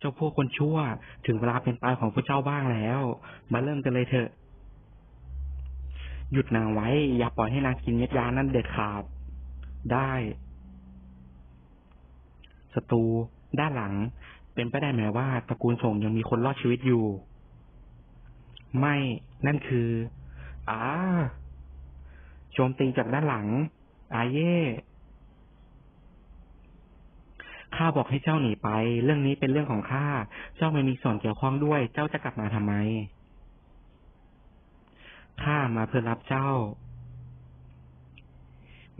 เจ้าพวกคนชั่ว ถึงเวลาเป็นตายของพวกเจ้าบ้างแล้ว มาเริ่มกันเลยเถอะ หยุดนางไว้ อย่าปล่อยให้นางกินเม็ดยานั้นเด็ดขาด ได้ศัตรูด้านหลัง เป็นไปได้ไหมว่าตระกูลส่งยังมีคนรอดชีวิตอยู่ ไม่นั่นคืออ่าโจมตีจากด้านหลังอาเย่ ข้าบอกให้เจ้าหนีไป เรื่องนี้เป็นเรื่องของข้า เจ้าไม่มีส่วนเกี่ยวข้องด้วย เจ้าจะกลับมาทำไม ข้ามาเพื่อรับเจ้า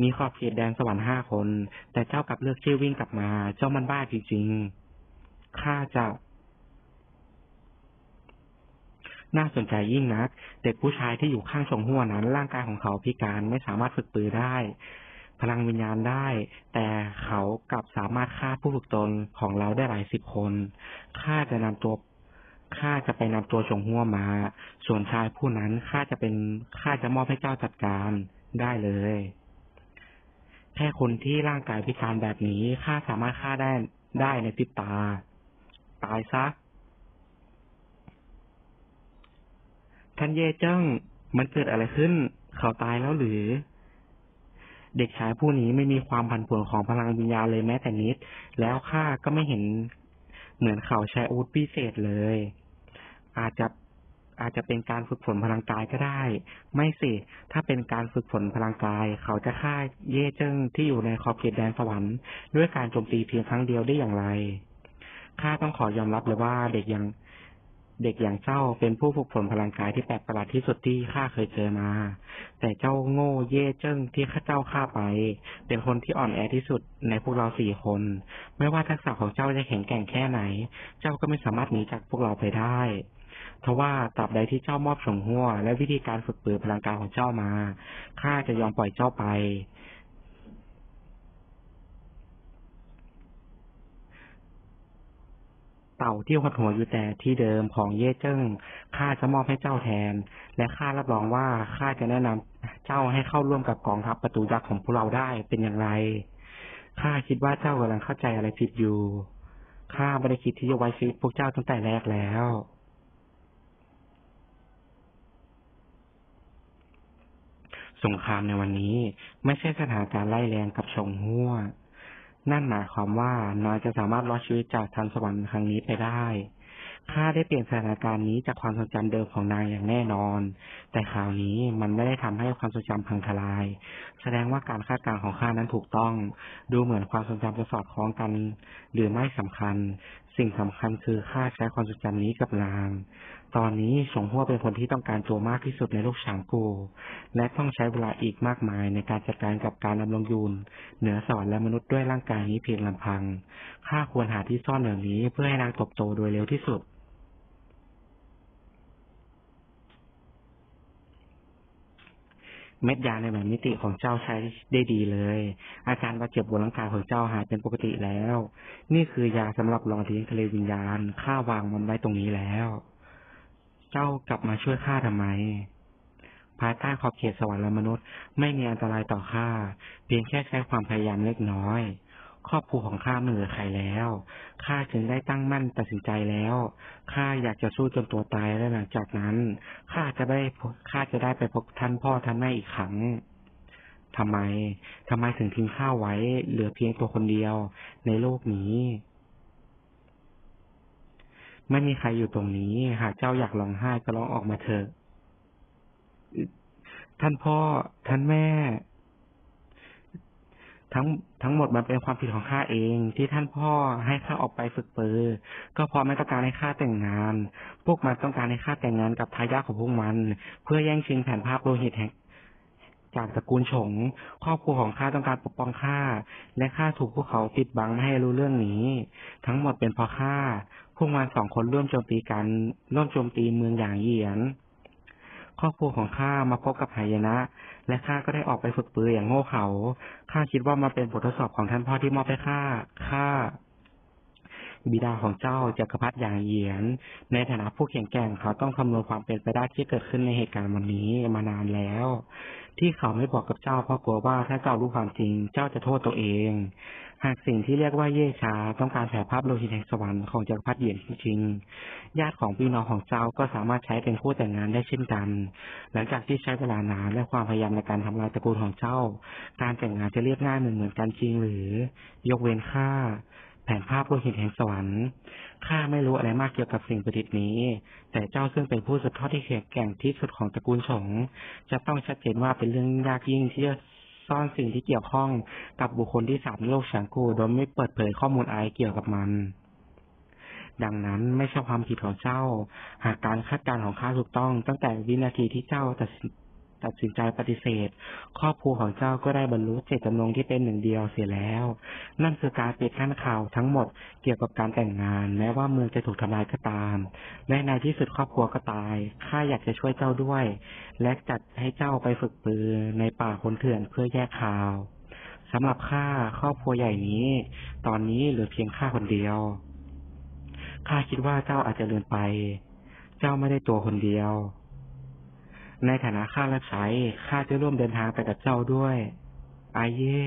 มีขอบเขตแดนสวรรค์ห้าคน แต่เจ้ากลับเลือกชื่อวิ่งกลับมา เจ้ามันบ้าจริงๆ ข้าจะ น่าสนใจยิ่งนัก เด็กผู้ชายที่อยู่ข้างชงหัวนั้น ร่างกายของเขาพิการไม่สามารถฝึกปือได้ พลังวิญญาณได้ แต่เขากลับสามารถฆ่าผู้ฝึกตนของเราได้หลายสิบคนข้าจะนำตัวข้าจะไปนำตัวชงหัวมา ส่วนชายผู้นั้นข้าจะเป็นข้าจะมอบให้เจ้าจัดการได้เลย แค่คนที่ร่างกายพิการแบบนี้ข้าสามารถฆ่าได้ได้ในพริบตา ตายซะท่านเย่เจิ้งมันเกิดอะไรขึ้น เขาตายแล้วหรือ เด็กชายผู้นี้ไม่มีความผันผวนของพลังวิญญาณเลยแม้แต่นิด แล้วข้าก็ไม่เห็นเหมือนเขาใช้อาวุธพิเศษเลย อาจจะอาจจะเป็นการฝึกฝนพลังกายก็ได้ ไม่สิ ถ้าเป็นการฝึกฝนพลังกาย เขาจะฆ่าเย่เจิ้งที่อยู่ในขอบเขตแดนสวรรค์ด้วยการโจมตีเพียงครั้งเดียวได้อย่างไรข้าต้องขอยอมรับเลยว่าเด็กยัง เด็กอย่างเจ้าเป็นผู้ฝึกฝนพลังกายที่แปลกประหลาดที่สุดที่ข้าเคยเจอมา แต่เจ้าโง่เย่เจิ้งที่ข้าเจ้าฆ่าไป เป็นคนที่อ่อนแอที่สุดในพวกเราสี่คน ไม่ว่าทักษะของเจ้าจะแข็งแกร่งแค่ไหน เจ้าก็ไม่สามารถหนีจากพวกเราไปได้ทว่าตราบใดที่เจ้ามอบฉงหัวและวิธีการฝึกปืนพลังกายของเจ้ามาข้าจะยอมปล่อยเจ้าไป เต่าที่หัดหัวอยู่แต่ที่เดิมของเย่เจิ้งข้าจะมอบให้เจ้าแทน และข้ารับรองว่าข้าจะแนะนำเจ้าให้เข้าร่วมกับกองทัพประตูยักษ์ของพวกเราได้เป็นอย่างไรข้าคิดว่าเจ้ากำลังเข้าใจอะไรผิดอยู่ข้าไม่ได้คิดที่จะไว้ชีวิตพวกเจ้าตั้งแต่แรกแล้วสงครามในวันนี้ไม่ใช่สถานการณ์ไล่แรงกับชงหัว นั่นหมายความว่าน้อยจะสามารถรอดชีวิตจากทันสวรรค์ครั้งนี้ไปได้ ข้าได้เปลี่ยนสถานการณ์นี้จากความทรงจำเดิมของนางอย่างแน่นอน แต่คราวนี้มันไม่ได้ทำให้ความทรงจำพังทลาย แสดงว่าการคาดการณ์ของข้านั้นถูกต้อง ดูเหมือนความทรงจำจะสอดคล้องกัน หรือไม่สำคัญ สิ่งสำคัญคือข้าใช้ความทรงจำนี้กับนาง ตอนนี้สงหัวเป็นคนที่ต้องการโจมากที่สุดในโลกฉางกู และต้องใช้เวลาอีกมากมายในการจัดการกับการดำรงยูนเหนือสวรรค์และมนุษย์ด้วยร่างกายนี้เพียงลำพัง ข้าควรหาที่ซ่อนเหล่านี้เพื่อให้นางตบโตโดยเร็วที่สุดเม็ดยาในแหวนมิติของเจ้าใช้ได้ดีเลย อาการบาดเจ็บบนร่างกายของเจ้าหายเป็นปกติแล้ว นี่คือยาสำหรับหล่อเลี้ยงทะเลวิญญาณ ข้าวางมันไว้ตรงนี้แล้ว เจ้ากลับมาช่วยข้าทำไม ภายใต้ขอบเขตสวรรค์และมนุษย์ ไม่มีอันตรายต่อข้า เพียงแค่ใช้ความพยายามเล็กน้อย ครอบครัวของข้าไม่เหลือใครแล้ว ข้าจึงได้ตั้งมั่นตัดสินใจแล้ว ข้าอยากจะสู้จนตัวตายและหลังจากนั้น ข้าจะได้ข้าจะได้ไปพบท่านพ่อท่านแม่อีกครั้งทำไม ทำไมถึงทิ้งข้าไว้ เหลือเพียงตัวคนเดียวในโลกนี้ ไม่มีใครอยู่ตรงนี้ หากเจ้าอยากร้องไห้ก็ร้องออกมาเถอะ ท่านพ่อ ท่านแม่ ทั้งทั้งหมดมันเป็นความผิดของข้าเอง ที่ท่านพ่อให้ข้าออกไปฝึกปือ ก็เพราะไม่ต้องการให้ข้าแต่งงาน พวกมันต้องการให้ข้าแต่งงานกับทายาทของพวกมัน เพื่อแย่งชิงแผ่นภาพโลหิตแห่งจากตระกูลฉง ครอบครัวของข้าต้องการปกป้องข้า และข้าถูกพวกเขาปิดบังไม่ให้รู้เรื่องนี้ ทั้งหมดเป็นเพราะข้า วกมันสองคนร่วมโจมตีกัน ร่วมโจมตีเมืองอย่างเหยียน ครอบครัวของข้ามาพบกับหายนะ และข้าก็ได้ออกไปฝึกปืออย่างโง่เขลาข้าคิดว่ามาเป็นบททดสอบของท่านพ่อที่มอบให้ข้า ข้า บิดาของเจ้าจักรพรรดิอย่างเหยียน ในฐานะผู้แข็งแกร่งเขาต้องคำนวณความเป็นไปได้ที่เกิดขึ้นในเหตุการณ์วันนี้มานานแล้ว ที่เขาไม่บอกกับเจ้าเพราะกลัวว่าถ้าเจ้ารู้ความจริง เจ้าจะโทษตัวเอง หากสิ่งที่เรียกว่าเย่ชาต้องการแผ่ภาพโลหิตแห่งสวรรค์ของจักรพรรดิเหยียนจริงญาติของพี่น้องของเจ้าก็สามารถใช้เป็นคู่แต่งงานได้เช่นกัน หลังจากที่ใช้เวลานานและความพยายามในการทำลายตระกูลของเจ้า การแต่งงานจะเรียบง่ายเหมือนเหมือนกันจริงหรือ ยกเว้นข้า ผนภาพโลหิตแห่งสวรรค์ข้าไม่รู้อะไรมากเกี่ยวกับสิ่งประดิษฐ์นี้ แต่เจ้าซึ่งเป็นผู้สืบทอดที่แข็งแกร่งที่สุดของตระกูลฉงจะต้องชัดเจนว่าเป็นเรื่องยากยิ่งที่จะซ่อนสิ่งที่เกี่ยวข้องกับบุคคลที่สามในโลกฉางกูโดยไม่เปิดเผยข้อมูลอะไรเกี่ยวกับมัน ดังนั้นไม่ใช่ความผิดของเจ้า หากการคาดการณ์ของข้าถูกต้อง ตั้งแต่วินาทีที่เจ้าตัด ตัดสินใจปฏิเสธ ครอบครัวของเจ้าก็ได้บรรลุเจตจำนงที่เป็นหนึ่งเดียวเสียแล้ว นั่นคือการปิดกั้นข่าวทั้งหมดเกี่ยวกับการแต่งงาน แม้ว่าเมืองจะถูกทำลายก็ตามและในที่สุดครอบครัวก็ตายข้าอยากจะช่วยเจ้าด้วย และจัดให้เจ้าไปฝึกปืนในป่าคนเถื่อนเพื่อแยกข่าวสำหรับข้าครอบครัวใหญ่นี้ ตอนนี้เหลือเพียงข้าคนเดียวข้าคิดว่าเจ้าอาจจะเลืมไป เจ้าไม่ได้ตัวคนเดียว ในฐานะข้ารับใช้ข้าจะร่วมเดินทางไปกับเจ้าด้วย อาเย่